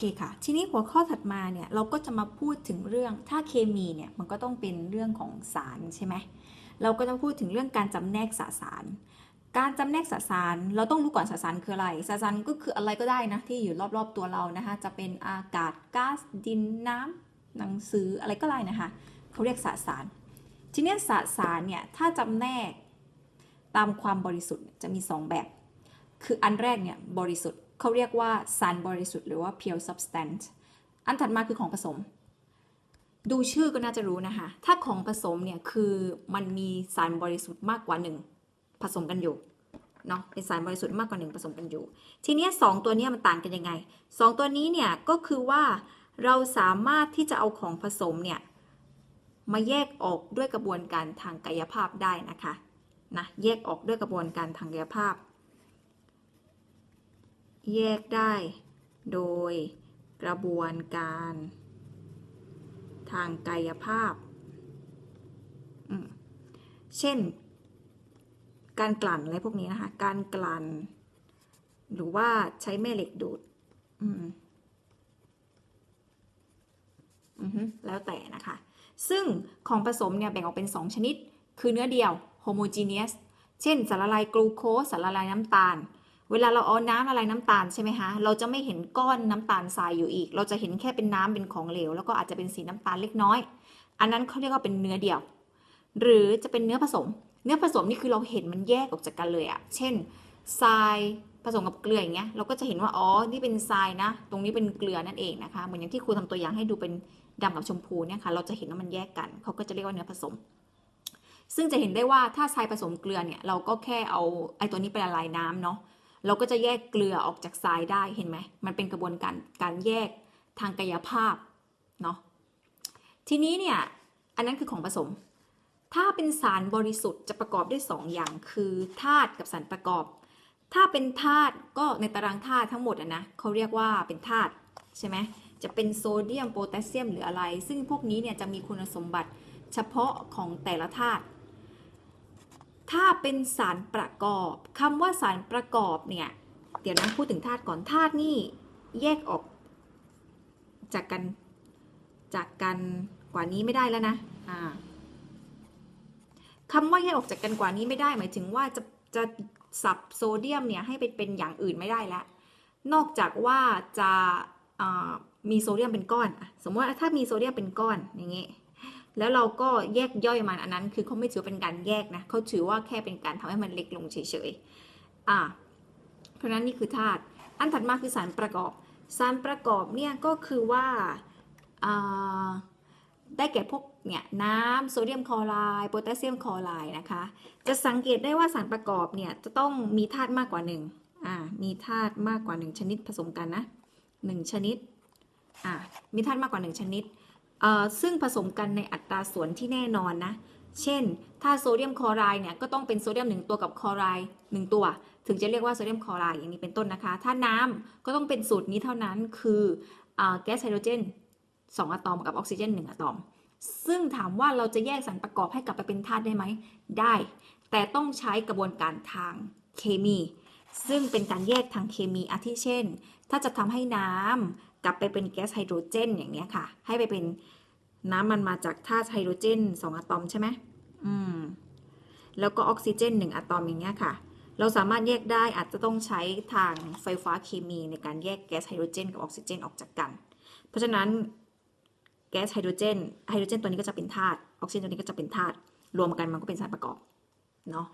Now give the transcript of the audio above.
เคค่ะ ทีนี้หัวข้อถัดมาเนี่ยเราก็จะมาพูดถึงเรื่องถ้าเคมีเนี่ยมันก็ต้องเป็นเรื่องของสารใช่ไหมเราก็จะพูดถึงเรื่องการจำแนกสสาร การจำแนกสสาร เราต้องรู้ก่อนสสารคืออะไรสสารก็คืออะไรก็ได้นะที่อยู่รอบๆตัวเรานะคะจะเป็นอากาศก๊าซดินน้ำหนังสืออะไรก็ได้นะคะเขาเรียกสสาร ทีนี้สสารเนี่ยถ้าจำแนกตามความบริสุทธิ์จะมี 2 แบบ คืออันแรกเนี่ยบริสุทธิ์ เขาเรียกว่าสารบริสุทธิ์หรือว่า pure substance อันถัดมาคือของผสม ดูชื่อก็น่าจะรู้นะคะ ถ้าของผสมเนี่ยคือมันมีสารบริสุทธิ์มากกว่าหนึ่งผสมกันอยู่เนาะเป็นสารบริสุทธิ์มากกว่าหนึ่งผสมกันอยู่ ทีนี้สองตัวนี้มันต่างกันยังไงสองตัวนี้เนี่ยก็คือว่าเราสามารถที่จะเอาของผสมเนี่ยมาแยกออกด้วยกระบวนการทางกายภาพได้นะคะนะแยกออกด้วยกระบวนการทางกายภาพ แยกได้ โดยกระบวนการ ทางกายภาพ เช่น การกลั่นอะไรพวกนี้นะคะ การกลั่น หรือว่าใช้แม่เหล็กดูด อืมแล้วแต่นะคะ ซึ่งของผสมเนี่ยแบ่งออกเป็น 2 ชนิด คือเนื้อเดียว homogeneous เช่น สารละลายกลูโคสสารละลายน้ำตาล เวลาเราเอาน้ำละลายน้ำตาลใช่ไหมคะเราจะไม่เห็นก้อนน้ำตาลทรายอยู่อีก เราจะเห็นแค่เป็นน้ำเป็นของเหลว แล้วก็อาจจะเป็นสีน้ำตาลเล็กน้อย อันนั้นเขาเรียกว่าเป็นเนื้อเดียว หรือจะเป็นเนื้อผสม เนื้อผสมนี่คือเราเห็นมันแยกออกจากกันเลยอะเช่นทรายผสมกับเกลืออย่างเงี้ยเราก็จะเห็นว่าอ๋อนี่เป็นทรายนะ ตรงนี้เป็นเกลือนั่นเองนะคะเหมือนอย่างที่ครูทำตัวอย่างให้ดูเป็นดำกับชมพูเนี่ยค่ะเราจะเห็นว่ามันแยกกันเขาก็จะเรียกว่าเนื้อผสม ซึ่งจะเห็นได้ว่าถ้าทรายผสมเกลือเนี่ยเราก็แค่เอาไอ้ตัวนี้ไปละลายน้ำเนาะ เราก็จะแยกเกลือออกจากทรายได้เห็นไหมมันเป็นกระบวนการการแยกทางกายภาพเนาะทีนี้เนี่ยอันนั้นคือของผสม ถ้าเป็นสารบริสุทธิ์จะประกอบด้วย2อย่างคือธาตุกับสารประกอบ ถ้าเป็นธาตุก็ในตารางธาตุทั้งหมดอะนะเขาเรียกว่าเป็นธาตุใช่ไหมจะเป็นโซเดียมโพแทสเซียมหรืออะไร ซึ่งพวกนี้เนี่ยจะมีคุณสมบัติเฉพาะของแต่ละธาตุ ถ้าเป็นสารประกอบคำว่าสารประกอบเนี่ย เดี๋ยวนะพูดถึงธาตุก่อนธาตุนี่แยกออก จากกันจากกันกว่านี้ไม่ได้แล้วนะอ่าคำว่าแยกออกจากกันกว่านี้ไม่ได้ หมายถึงว่าจะจะสับโซเดียมเนี่ยให้ไปเป็นอย่างอื่นไม่ได้แล้ว นอกจากว่าจะมีโซเดียมเป็นก้อน สมมติถ้ามีโซเดียมเป็นก้อนอย่างเงี้ย แล้วเราก็แยกย่อยมันอันนั้น คือเขาไม่ถือเป็นการแยกนะเขาถือว่าแค่เป็นการทำให้มันเล็กลงเฉยๆอ่าเพราะนั้นนี่คือธาตุอันถัดมาคือสารประกอบ สารประกอบเนี่ยก็คือว่าได้แก่พวกเนี่ยน้ำโซเดียมคลอไรด์โพแทสเซียมคลอไรด์นะคะ จะสังเกตได้ว่าสารประกอบเนี่ยจะต้องมีธาตุมากกว่าหนึ่งอ่ามีธาตุมากกว่าหนึ่งชนิดผสมกันนะหนึ่งชนิดอ่ามีธาตุมากกว่าหนึ่งชนิด ซึ่งผสมกันในอัตราส่วนที่แน่นอนนะ เช่น ถ้าโซเดียมคลอไรด์เนี่ยก็ต้องเป็นโซเดียมหนึ่งตัวกับคลอไรด์หนึ่งตัว ถึงจะเรียกว่าโซเดียมคลอไรด์อย่างนี้เป็นต้นนะคะ ถ้าน้ำก็ต้องเป็นสูตรนี้เท่านั้นคืออแก๊สไฮโดรเจน2อะตอมกับออกซิเจน1อะตอม ซึ่งถามว่าเราจะแยกสารประกอบให้กลับไปเป็นธาตุได้ไหม ได้ แต่ต้องใช้กระบวนการทางเคมี ซึ่งเป็นการแยกทางเคมีอาทิเช่น ถ้าจะทำให้น้ำ กลับไปเป็นแก๊สไฮโดรเจนอย่างเนี้ยค่ะ ให้ไปเป็นน้ำมันมาจากธาตุไฮโดรเจน2อะตอมใช่ไหมอืม แล้วก็ออกซิเจน1อะตอมอย่างเงี้ยค่ะ เราสามารถแยกได้อาจจะต้องใช้ทางไฟฟ้าเคมีในการแยกแก๊สไฮโดรเจนกับออกซิเจนออกจากกัน เพราะฉะนั้นแก๊สไฮโดรเจนไฮโดรเจนตัวนี้ก็จะเป็นธาตุออกซิเจนตัวนี้ก็จะเป็นธาตุรวมกันมันก็เป็นสารประกอบเนาะ